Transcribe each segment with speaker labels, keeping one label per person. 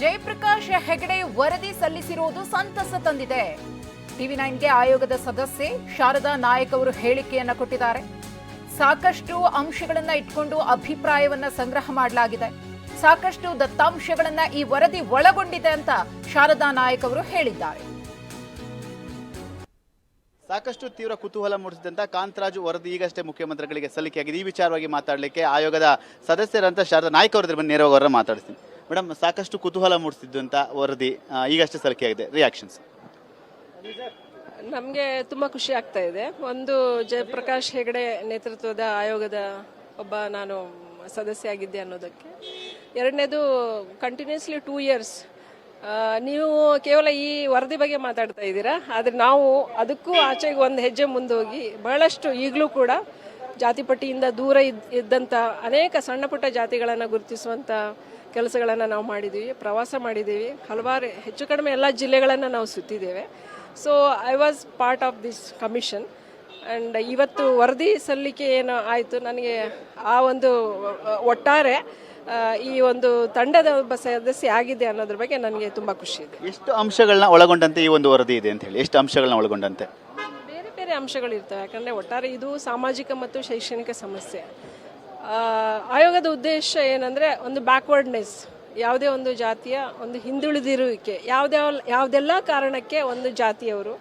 Speaker 1: ಜಯಪ್ರಕಾಶ್ ಹೆಗಡೆ ವರದಿ ಸಲ್ಲಿಸಿರುವುದು ಸಂತಸ ತಂದಿದೆ. ಟಿವಿ ನೈನ್ಗೆ ಆಯೋಗದ ಸದಸ್ಯೆ ಶಾರದಾ ನಾಯಕ್ ಅವರು ಹೇಳಿಕೆಯನ್ನ ಕೊಟ್ಟಿದ್ದಾರೆ. ಸಾಕಷ್ಟು ಅಂಶಗಳನ್ನ ಇಟ್ಕೊಂಡು ಅಭಿಪ್ರಾಯವನ್ನ ಸಂಗ್ರಹ ಮಾಡಲಾಗಿದೆ. ಸಾಕಷ್ಟು ದತ್ತಾಂಶಗಳನ್ನ ಈ ವರದಿ ಒಳಗೊಂಡಿದೆ ಅಂತ ಶಾರದಾ ನಾಯಕ್ ಅವರು ಹೇಳಿದ್ದಾರೆ.
Speaker 2: ಸಾಕಷ್ಟು ತೀವ್ರ ಕುತೂಹಲ ಮೂಡಿಸಿದಂತ ಕಾಂತರಾಜು ವರದಿ ಈಗಷ್ಟೇ ಮುಖ್ಯಮಂತ್ರಿಗಳಿಗೆ ಸಲ್ಲಿಕೆಯಾಗಿದೆ. ಈ ವಿಚಾರವಾಗಿ ಮಾತಾಡಲಿಕ್ಕೆ ಆಯೋಗದ ಸದಸ್ಯರಂತ ಶಾರದಾ ನಾಯ್ಕ ಅವರ ಬಂದು ನೇರವಾಗಿ ಅವರನ್ನ ಮಾತಾಡಿಸ್ತೀನಿ. ಮೇಡಮ್ ಸಾಕಷ್ಟು ಕುತೂಹಲ ಮೂಡಿಸಿದ್ದಂತ ವರದಿ ಆ, ಈಗಷ್ಟೇ ಆಗಿದೆ. ರಿಯಾಕ್ಷನ್ಸ್
Speaker 3: ನಮಗೆ ತುಂಬ ಖುಷಿ ಆಗ್ತಾ ಇದೆ. ಒಂದು ಜಯಪ್ರಕಾಶ್ ಹೆಗಡೆ ನೇತೃತ್ವದ ಆಯೋಗದ ಒಬ್ಬ ನಾನು ಸದಸ್ಯ ಆಗಿದ್ದೆ ಅನ್ನೋದಕ್ಕೆ. ಎರಡನೇದು ಕಂಟಿನ್ಯೂಸ್ಲಿ ಟೂ ಇಯರ್ಸ್ ನೀವು ಕೇವಲ ಈ ವರದಿ ಬಗ್ಗೆ ಮಾತಾಡ್ತಾ ಇದ್ದೀರಾ? ಆದರೆ ನಾವು ಅದಕ್ಕೂ ಆಚೆಗೆ ಒಂದು ಹೆಜ್ಜೆ ಮುಂದೋಗಿ ಬಹಳಷ್ಟು ಈಗಲೂ ಕೂಡ ಜಾತಿ ಪಟ್ಟಿಯಿಂದ ದೂರ ಇದ್ ಇದ್ದಂಥ ಅನೇಕ ಸಣ್ಣ ಪುಟ್ಟ ಜಾತಿಗಳನ್ನು ಗುರುತಿಸುವಂಥ ಕೆಲಸಗಳನ್ನು ನಾವು ಮಾಡಿದ್ದೀವಿ ಪ್ರವಾಸ ಮಾಡಿದ್ದೀವಿ ಹಲವಾರು ಹೆಚ್ಚು ಕಡಿಮೆ ಎಲ್ಲ ಜಿಲ್ಲೆಗಳನ್ನು ನಾವು ಸುತ್ತಿದ್ದೇವೆ. So I was part of this commission and ಇವತ್ತು ವರದಿ ಸಲ್ಲಿಕೆ ಏನು ಆಯಿತು ನನಗೆ ಆ ಒಂದು ಒಟ್ಟಾರೆ ಈ ಒಂದು ತಂಡದ ಒಬ್ಬ ಸದಸ್ಯ ಆಗಿದೆ ಅನ್ನೋದ್ರ ಬಗ್ಗೆ ನನಗೆ ತುಂಬ ಖುಷಿ ಇದೆ.
Speaker 2: ಎಷ್ಟು ಅಂಶಗಳನ್ನ ಒಳಗೊಂಡಂತೆ ಈ ಒಂದು ವರದಿ ಇದೆ ಅಂತ ಹೇಳಿ ಎಷ್ಟು ಅಂಶಗಳನ್ನ ಒಳಗೊಂಡಂತೆ?
Speaker 3: ಬೇರೆ ಬೇರೆ ಅಂಶಗಳಿರ್ತವೆ ಯಾಕಂದರೆ ಒಟ್ಟಾರೆ ಇದು ಸಾಮಾಜಿಕ ಮತ್ತು ಶೈಕ್ಷಣಿಕ ಸಮಸ್ಯೆ. ಆಯೋಗದ ಉದ್ದೇಶ ಏನಂದರೆ ಒಂದು ಬ್ಯಾಕ್ವರ್ಡ್ನೆಸ್ ಯಾವುದೇ ಒಂದು ಜಾತಿಯ ಒಂದು ಹಿಂದುಳಿದಿರುವಿಕೆ, ಯಾವುದೇ ಯಾವುದೆಲ್ಲ ಕಾರಣಕ್ಕೆ ಒಂದು ಜಾತಿಯವರು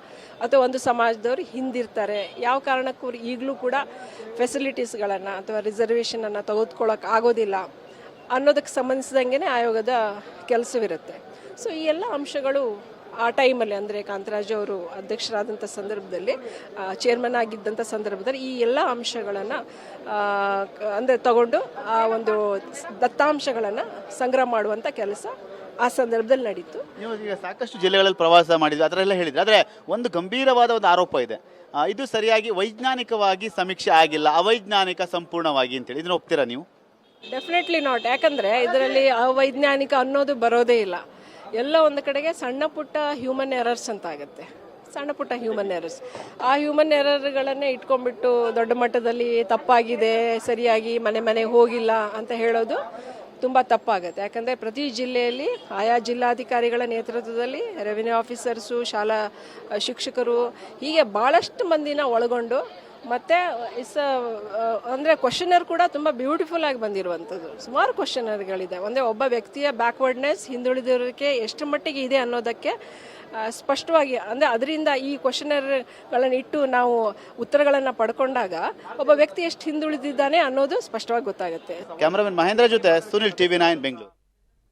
Speaker 3: ಅಥವಾ ಒಂದು ಸಮಾಜದವರು ಹಿಂದಿರ್ತಾರೆ, ಯಾವ ಕಾರಣಕ್ಕೂ ಈಗಲೂ ಕೂಡ ಫೆಸಿಲಿಟೀಸ್ಗಳನ್ನು ಅಥವಾ ರಿಸರ್ವೇಷನನ್ನು ತೆಗೆದುಕೊಳ್ಳೋಕೆ ಆಗೋದಿಲ್ಲ ಅನ್ನೋದಕ್ಕೆ ಸಂಬಂಧಿಸಿದಂಗೆ ಆಯೋಗದ ಕೆಲಸವಿರುತ್ತೆ. ಸೊ ಈ ಎಲ್ಲ ಅಂಶಗಳು ಆ ಟೈಮಲ್ಲಿ ಅಂದರೆ ಕಾಂತರಾಜ್ ಅವರು ಅಧ್ಯಕ್ಷರಾದಂಥ ಸಂದರ್ಭದಲ್ಲಿ ಚೇರ್ಮನ್ ಆಗಿದ್ದಂಥ ಸಂದರ್ಭದಲ್ಲಿ ಈ ಎಲ್ಲ ಅಂಶಗಳನ್ನು ಅಂದರೆ ತಗೊಂಡು ಆ ಒಂದು ದತ್ತಾಂಶಗಳನ್ನು ಸಂಗ್ರಹ ಮಾಡುವಂಥ ಕೆಲಸ ಆ ಸಂದರ್ಭದಲ್ಲಿ ನಡೀತು.
Speaker 2: ನೀವು ಈಗ ಸಾಕಷ್ಟು ಜಿಲ್ಲೆಗಳಲ್ಲಿ ಪ್ರವಾಸ ಮಾಡಿದ್ವಿ ಅದರೆಲ್ಲ ಹೇಳಿದ್ರೆ ಆದರೆ ಒಂದು ಗಂಭೀರವಾದ ಒಂದು ಆರೋಪ ಇದೆ. ಇದು ಸರಿಯಾಗಿ ವೈಜ್ಞಾನಿಕವಾಗಿ ಸಮೀಕ್ಷೆ ಆಗಿಲ್ಲ ಅವೈಜ್ಞಾನಿಕ ಸಂಪೂರ್ಣವಾಗಿ ಅಂತೇಳಿ. ಇದನ್ನ ಒಪ್ತೀರಾ ನೀವು?
Speaker 3: ಡೆಫಿನೆಟ್ಲಿ ನಾಟ್ ಯಾಕಂದರೆ ಇದರಲ್ಲಿ ಅವೈಜ್ಞಾನಿಕ ಅನ್ನೋದು ಬರೋದೇ ಇಲ್ಲ. ಎಲ್ಲ ಒಂದು ಕಡೆಗೆ ಸಣ್ಣ ಪುಟ್ಟ ಹ್ಯೂಮನ್ ಎರರ್ಸ್ ಅಂತ ಆಗುತ್ತೆ ಸಣ್ಣ ಪುಟ್ಟ ಹ್ಯೂಮನ್ ಎರರ್ಸ್ ಆ ಹ್ಯೂಮನ್ ಎರರ್ಗಳನ್ನೇ ಇಟ್ಕೊಂಡ್ಬಿಟ್ಟು ದೊಡ್ಡ ಮಟ್ಟದಲ್ಲಿ ತಪ್ಪಾಗಿದೆ, ಸರಿಯಾಗಿ ಮನೆ ಮನೆ ಹೋಗಿಲ್ಲ ಅಂತ ಹೇಳೋದು ತುಂಬ ತಪ್ಪಾಗುತ್ತೆ. ಯಾಕಂದರೆ ಪ್ರತಿ ಜಿಲ್ಲೆಯಲ್ಲಿ ಆಯಾ ಜಿಲ್ಲಾಧಿಕಾರಿಗಳ ನೇತೃತ್ವದಲ್ಲಿ ರೆವಿನ್ಯೂ ಆಫೀಸರ್ಸು ಶಾಲಾ ಶಿಕ್ಷಕರು ಹೀಗೆ ಭಾಳಷ್ಟು ಮಂದಿನ ಒಳಗೊಂಡು ಮತ್ತು ಇಸ್ ಅಂದರೆ ಕ್ವಶನರ್ ಕೂಡ ತುಂಬ ಬ್ಯೂಟಿಫುಲ್ ಆಗಿ ಬಂದಿರುವಂಥದ್ದು ಸುಮಾರು ಕ್ವಶನರ್ಗಳಿದೆ ಒಂದೇ ಒಬ್ಬ ವ್ಯಕ್ತಿಯ ಬ್ಯಾಕ್ವರ್ಡ್ನೆಸ್ ಹಿಂದುಳಿದಿರೋದಕ್ಕೆ ಎಷ್ಟು ಮಟ್ಟಿಗೆ ಇದೆ ಅನ್ನೋದಕ್ಕೆ ಸ್ಪಷ್ಟವಾಗಿ, ಅಂದರೆ ಅದರಿಂದ ಈ ಕ್ವಶನರ್ಗಳನ್ನು ಇಟ್ಟು ನಾವು ಉತ್ತರಗಳನ್ನು ಪಡ್ಕೊಂಡಾಗ ಒಬ್ಬ ವ್ಯಕ್ತಿ ಎಷ್ಟು ಹಿಂದುಳಿದಿದ್ದಾನೆ ಅನ್ನೋದು ಸ್ಪಷ್ಟವಾಗಿ ಗೊತ್ತಾಗುತ್ತೆ.
Speaker 2: ಕ್ಯಾಮರಾಮನ್ ಮಹೇಂದ್ರ ಜೊತೆ ಸುನಿಲ್ ಟಿವಿ ನೈನ್, ಬೆಂಗಳೂರು.